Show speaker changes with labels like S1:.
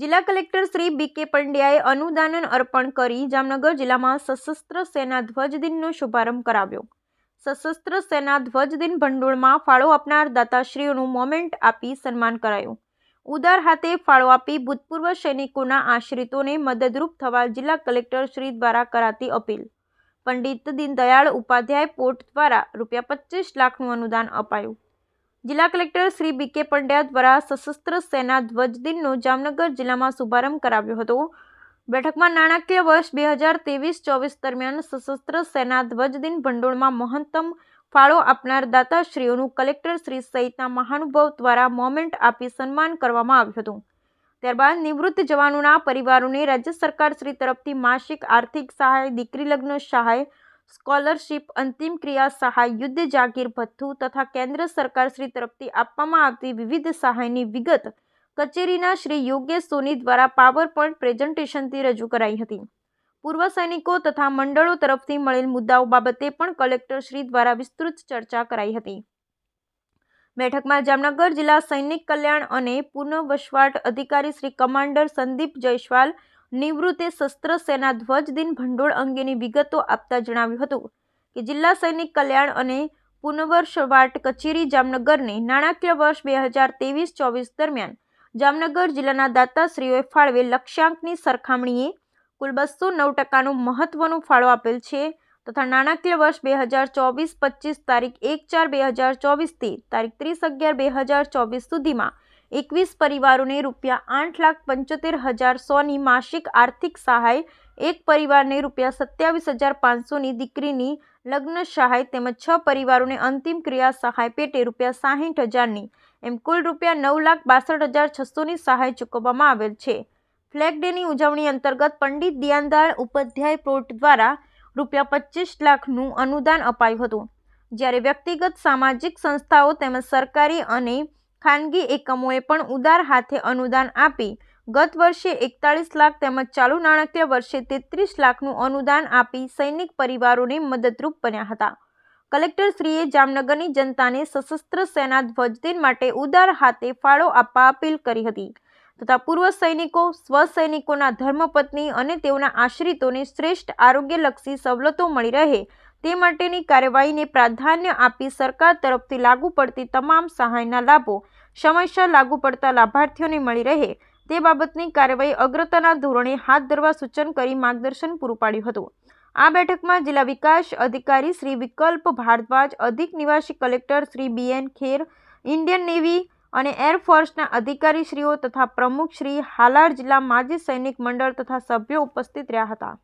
S1: જિલ્લા કલેક્ટર શ્રી બી કે પંડ્યાએ અનુદાન અર્પણ કરી જામનગર જિલ્લામાં સશસ્ત્ર સેના ધ્વજ દિનનો શુભારંભ કરાવ્યો. સશસ્ત્ર સેના ધ્વજ દિન ભંડોળમાં ફાળો આપનાર દાતાશ્રીઓનું મોમેન્ટ આપી સન્માન કરાયું. ઉદાર હાથે ફાળો આપી ભૂતપૂર્વ સૈનિકોના આશ્રિતોને મદદરૂપ થવા જિલ્લા કલેક્ટર શ્રી દ્વારા કરાતી અપીલ. પંડિત દીનદયાળ ઉપાધ્યાય પોર્ટ દ્વારા રૂપિયા પચીસ લાખનું અનુદાન અપાયું. જિલ્લા કલેક્ટર શ્રી બી કે પંડ્યા દ્વારા સશસ્ત્ર સેના ધ્વજ દિનનો જામનગર જિલ્લામાં શુભારંભ કરાવ્યો હતો. બેઠકમાં નાણાકીય વર્ષ બે હજાર ત્રેવીસ ચોવીસ દરમિયાન સશસ્ત્ર સેના ધ્વજ દિન ભંડોળમાં મહત્તમ ફાળો આપનાર દાતાશ્રીઓનું કલેક્ટર શ્રી સહિતના મહાનુભાવ દ્વારા મોમેન્ટ આપી સન્માન કરવામાં આવ્યું હતું. ત્યારબાદ નિવૃત્ત જવાનોના પરિવારોને રાજ્ય સરકાર શ્રી તરફથી માસિક આર્થિક સહાય, દીકરી લગ્ન સહાય સ્કોલરશીપ, અંતિમ ક્રિયા સહાય યુદ્ધ જાગીર ભથ્થું તથા કેન્દ્ર સરકાર શ્રી તરફથી આપવામાં આવતી વિવિધ સહાયની વિગત કચેરીના શ્રી યોગેશ સોની દ્વારા પાવર પોઈન્ટ પ્રેઝન્ટેશનથી રજૂ કરાઈ હતી. પૂર્વ સૈનિકો તથા મંડળો તરફથી મળેલ મુદ્દાઓ બાબતે પણ કલેક્ટર શ્રી દ્વારા વિસ્તૃત ચર્ચા કરાઈ હતી. બેઠકમાં જામનગર જિલ્લા સૈનિક કલ્યાણ અને પુનઃવસવાટ અધિકારી શ્રી કમાન્ડર સંદીપ જયસ્વાલ નિવૃત્તે શસ્ત્ર સેના ધ્વજ દિન ભંડોળ અંગેની વિગતો આપતા જણાવ્યું હતું કે જિલ્લા સૈનિક કલ્યાણ અને પુનર્વસવાટ કચેરી જામનગરને નાણાકીય વર્ષ બે હજાર ત્રેવીસ ચોવીસ દરમિયાન જામનગર જિલ્લાના દાતાશ્રીઓએ ફાળવે લક્ષ્યાંકની સરખામણીએ કુલ બસો નવ ટકાનું મહત્વનું ફાળો આપેલ છે તથા નાણાકીય વર્ષ બે હજાર ચોવીસ પચીસ તારીખ એક ચાર બે હજાર ચોવીસથી તારીખ ત્રીસ અગિયાર બે હજાર ચોવીસ સુધીમાં એકવીસ પરિવારોને રૂપિયા આઠ લાખ પંચોતેર હજાર સોની માસિક આર્થિક સહાય, એક પરિવારને રૂપિયા સત્યાવીસ હજાર પાંચસોની દીકરીની લગ્ન સહાય તેમજ છ પરિવારોને અંતિમ ક્રિયા સહાય પેટે રૂપિયા સાહીઠ હજારની, એમ કુલ રૂપિયા નવ લાખ બાસઠ હજાર છસોની સહાય ચૂકવવામાં આવેલ છે. ફ્લેગ ડેની ઉજવણી અંતર્ગત પંડિત દિયાનદયાળ ઉપાધ્યાય પોર્ટ દ્વારા રૂપિયા પચીસ લાખનું અનુદાન અપાયું હતું. જ્યારે વ્યક્તિગત સામાજિક સંસ્થાઓ તેમજ સરકારી અને ખાનગી એકમોએ પણ ઉદાર હાથે અનુદાન આપી ગત વર્ષે એકતાળીસ લાખ તેમજ ચાલુ નાણાકીય વર્ષે તેત્રીસ લાખનું અનુદાન આપી સૈનિક પરિવારોને મદદરૂપ બન્યા હતા. કલેક્ટરશ્રીએ જામનગરની જનતાને સશસ્ત્ર સેના ધ્વજદિન માટે ઉદાર હાથે ફાળો આપવા અપીલ કરી હતી તથા પૂર્વ સૈનિકો સ્વસૈનિકોના ધર્મપત્ની અને તેઓના આશ્રિતોને શ્રેષ્ઠ આરોગ્યલક્ષી સવલતો મળી રહે તે માટેની કાર્યવાહીને પ્રાધાન્ય આપી સરકાર તરફથી લાગુ પડતી તમામ સહાયના લાભો સમયસર લાગુ પડતા લાભાર્થીઓને મળી રહે તે બાબતની કાર્યવાહી અગ્રતાના ધોરણે હાથ ધરવા સૂચન કરી માર્ગદર્શન પૂરું પાડ્યું હતું. આ બેઠકમાં જિલ્લા વિકાસ અધિકારી શ્રી વિકલ્પ ભારદ્વાજ, અધિક નિવાસી collector Shri B N Kher, Indian navy અને એરફોર્સના અધિકારીશ્રીઓ તથા પ્રમુખ શ્રી હાલાર જિલ્લા માજી સૈનિક મંડળ તથા સભ્યો ઉપસ્થિત રહ્યા હતા.